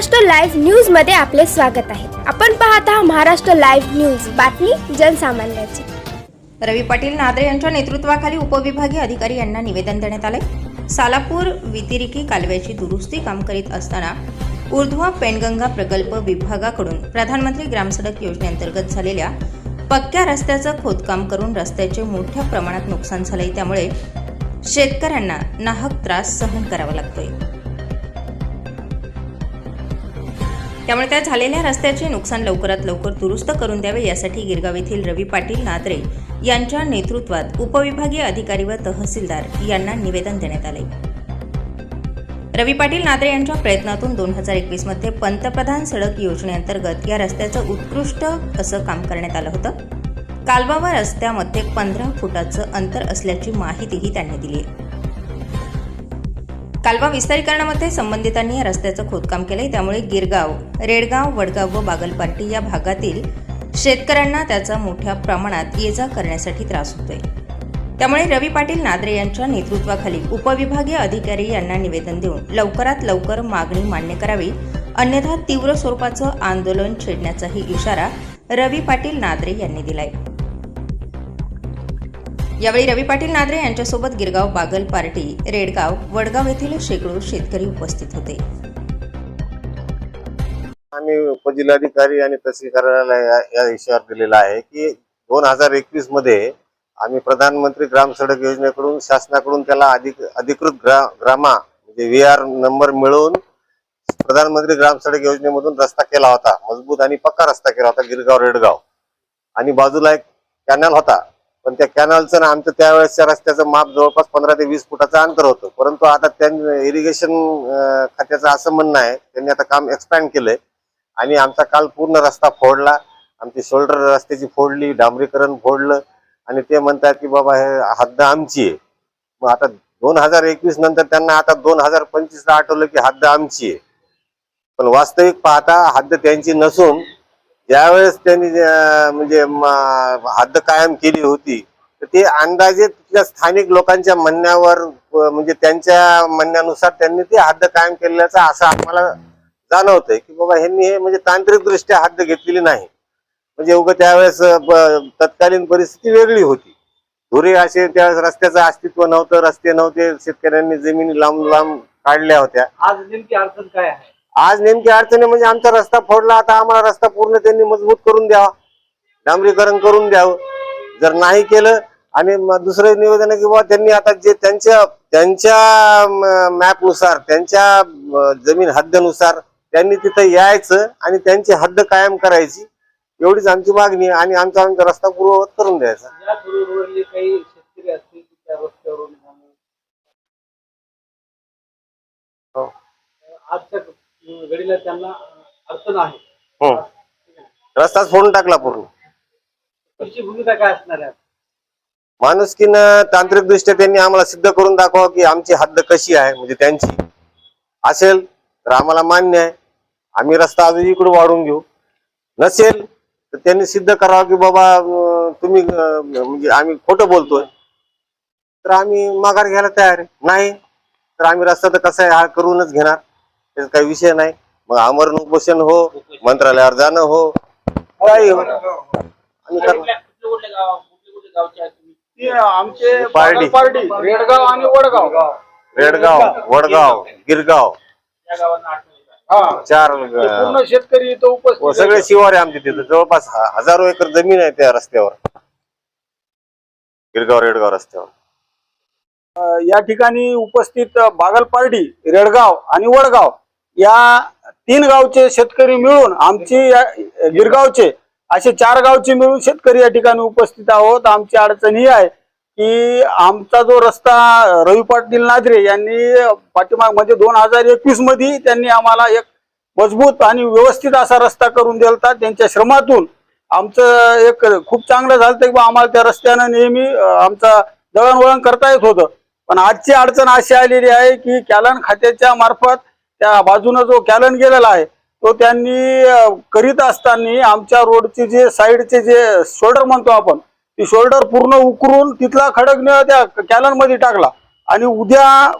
Maharashtra live न्यूजमध्ये आपले स्वागत आहे. आपण पाहत आहात महाराष्ट्र लाईव्ह न्यूज बातमी जनसामान्याची. रवी पाटील नादरे यांच्या नेतृत्वाखाली उपविभागीय अधिकारी यांना निवेदन देण्यात आले सालापूर वितिरिकी कालव्याची दुरुस्ती काम करीत असताना ऊर्ध्वा पेनगंगा प्रकल्प विभागाकडून प्रधानमंत्री ग्रामसडक योजनेअंतर्गत झालेल्या पक्क्या रस्त्याचं खोदकाम करून रस्त्याचे मोठ्या प्रमाणात नुकसान झाले त्यामुळे शेतकऱ्यांना नाहक त्रास सहन करावा लागतोय. त्यामुळे त्या झालेल्या रस्त्याचे नुकसान लवकरात लवकर दुरुस्त करून द्यावे यासाठी गिरगाव येथील रवी पाटील नादरे यांच्या नेतृत्वात उपविभागीय अधिकारी व तहसीलदार यांना निवेदन देण्यात आले. रवी पाटील नादरे यांच्या प्रयत्नातून दोन हजार एकवीसमध्ये पंतप्रधान सडक योजनेअंतर्गत या रस्त्याचं उत्कृष्ट असं काम करण्यात आलं होतं. कालवा व रस्त्यामध्ये पंधरा फुटाचं अंतर असल्याची माहितीही त्यांनी दिली आहे. कालवा विस्तारीकरणामध्ये संबंधितांनी या रस्त्याचं खोदकाम केलंय. त्यामुळे गिरगाव रेडगाव वडगाव व बागलपार्टी या भागातील शेतकऱ्यांना त्याचा मोठ्या प्रमाणात ये जा करण्यासाठी त्रास होतोय. त्यामुळे रवी पाटील नादरे यांच्या नेतृत्वाखाली उपविभागीय अधिकारी यांना निवेदन देऊन लवकरात लवकर मागणी मान्य करावी अन्यथा तीव्र स्वरूपाचं आंदोलन छेडण्याचाही इशारा रवी पाटील नादरे यांनी दिलाय. यावेळी रवी पाटील नादरे यांच्यासोबत गिरगाव बागल पार्टी रेडगाव वडगाव येथील शेकडो शेतकरी उपस्थित होते. आम्ही उपजिल्हाधिकारी आणि तहसील कार्यालयाला या- विषयावर दिलेला आहे की दोन हजार एकवीसमध्ये आम्ही प्रधानमंत्री ग्राम सडक योजनेकडून शासनाकडून त्याला अधिक अधिकृत ग्रा ग्रामा म्हणजे व्ही आर नंबर मिळवून प्रधानमंत्री ग्राम सडक योजनेमधून रस्ता केला होता मजबूत आणि पक्का रस्ता केला होता गिरगाव रेडगाव. आणि बाजूला एक कॅनल होता पण त्या कॅनलचं ना आमचं त्यावेळेसच्या रस्त्याचं माप जवळपास पंधरा ते वीस फुटाचं अंतर होतं. परंतु आता त्यांनी इरिगेशन खात्याचं असं म्हणणं आहे त्यांनी आता काम एक्सपॅन्ड केलंय. आणि आमचा काल पूर्ण रस्ता फोडला. आमची शोल्डर रस्त्याची फोडली डांबरीकरण फोडलं. आणि ते म्हणतात की बाबा हे हद्द आमची आहे. मग आता दोन हजार एकवीस नंतर त्यांना आता दोन हजार पंचवीसला आठवलं की हद्द आमची आहे. पण वास्तविक पाहता हद्द त्यांची नसून ज्यावेळेस त्यांनी म्हणजे हद्द कायम केली होती तर ते अंदाजे तिथल्या स्थानिक लोकांच्या म्हणण्यावर म्हणजे त्यांच्या म्हणण्यानुसार त्यांनी ती हद्द कायम केल्याचं असं आम्हाला जाणवतंय की बाबा ह्यांनी हे म्हणजे तांत्रिक दृष्ट्या हद्द घेतलेली नाही. म्हणजे उगं त्यावेळेस तत्कालीन परिस्थिती वेगळी होती. धुरे असे त्यावेळेस रस्त्याचं अस्तित्व नव्हतं रस्ते नव्हते शेतकऱ्यांनी जमिनी लांब लांब काढल्या होत्या. आज नेमकी अडचण काय आहे? आज नेमकी अडचणी म्हणजे आमचा रस्ता फोडला आता आम्हाला रस्ता पूर्ण त्यांनी मजबूत करून द्यावा डांबरीकरण करून द्यावं जर नाही केलं आणि दुसरं निवेदन की बाबा त्यांनी आता जे त्यांच्या त्यांच्या मॅपनुसार त्यांच्या जमीन हद्दनुसार त्यांनी तिथं यायचं आणि त्यांची हद्द कायम करायची एवढीच आमची मागणी आणि आमचा आमचा रस्ता पूर्ववत करून द्यायचा. हो. घडीला त्यांना अडचण आहे हम्म. रस्ताच फोडून टाकला पूर्ण. तुमची भूमिका काय असणार आहे? माणुसकीनं तांत्रिक दृष्ट्या त्यांनी आम्हाला सिद्ध करून दाखवा की आमची हद्द कशी आहे म्हणजे त्यांची. असेल तर आम्हाला मान्य आहे. आम्ही रस्ता अजून इकडे वाढून घेऊ. नसेल तर त्यांनी सिद्ध करावं की बाबा तुम्ही म्हणजे आम्ही खोटं बोलतोय. तर आम्ही माघार घ्यायला तयार आहे. नाही तर आम्ही रस्ता तर कसा आहे हा करूनच घेणार. त्याचा काही विषय नाही. मग आमरण उपोषण हो मंत्रालयावर जाणं हो. काही हो. आमचे पारडी. पारडी. रेडगाव आणि वडगाव. रेडगाव वडगाव गिरगाव. या गावांना अडचण येत आहे. हा. चार ते अं, पूर्ण शेतकरी इथं व उपस्थित सगळे. शिवार आहे आमच्या तिथं. जवळपास ह- हजारो एकर जमीन आहे त्या रस्त्यावर. गिरगाव रेडगाव रस्त्यावर. या ठिकाणी उपस्थित बागल पार्टी रेडगाव आणि वडगाव. या तीन गावचे शेतकरी मिळून आमची या- गिरगावचे असे चार गावचे मिळून शेतकरी या ठिकाणी उपस्थित आहोत. आमची अडचण ही आहे की आमचा जो रस्ता रवी पाटील नादरे यांनी पाठीमाग म्हणजे दोन हजार एकवीसमध्ये त्यांनी आम्हाला एक मजबूत आणि व्यवस्थित असा रस्ता करून दिला त्यांच्या श्रमातून आमचं एक खूप चांगलं झालं की आम्हाला त्या रस्त्यानं नेहमी आमचं आमचा दळणवळण करता येत होतं. पण आजची अडचण अशी आलेली आहे की कॅलन खात्याच्या मार्फत त्या बाजूनं जो कॅलन गेलेला आहे तो त्यांनी करीत असताना आमच्या रोडचे जे साईडचे जे शोल्डर म्हणतो आपण ती शोल्डर पूर्ण उकरून तिथला खडक त्या कॅलनमध्ये टाकला. आणि उद्या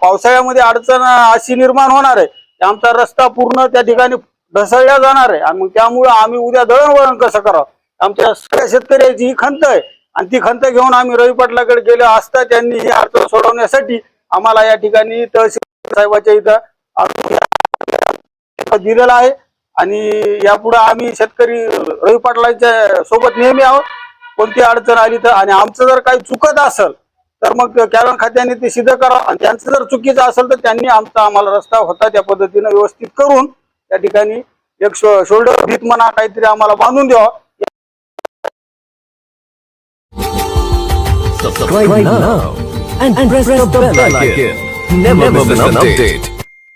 पावसाळ्यामध्ये अडचण अशी निर्माण होणार आहे आमचा रस्ता पूर्ण त्या ठिकाणी ढसळला जाणार आहे. आणि मग आम्ही उद्या दळणवळण कसं करावं? आमच्या सगळ्या शेतकऱ्याची ही खंत आहे. आणि ती खंत घेऊन आम्ही रवी पाटलाकडे गेलो असता त्यांनी ही अडचण सोडवण्यासाठी आम्हाला या ठिकाणी तहसील साहेबाच्या इथं दिलेला आहे आणि यापुढे आम्ही शेतकरी रवी पाटलांच्या सोबत नेहमी आहोत कोणती अडचण आली तर आणि आमचं जर काही चुकत असेल तर मग कॅरन खात्याने ते सिद्ध करावं आणि त्यांचं जर चुकीचं असेल तर त्यांनी आमचा आम्हाला रस्ता होता त्या पद्धतीनं व्यवस्थित करून त्या ठिकाणी एक शोल्डर भीत म्हणा काहीतरी आम्हाला बांधून द्यावा Subscribe now and, press, the bell icon. Never, miss an update.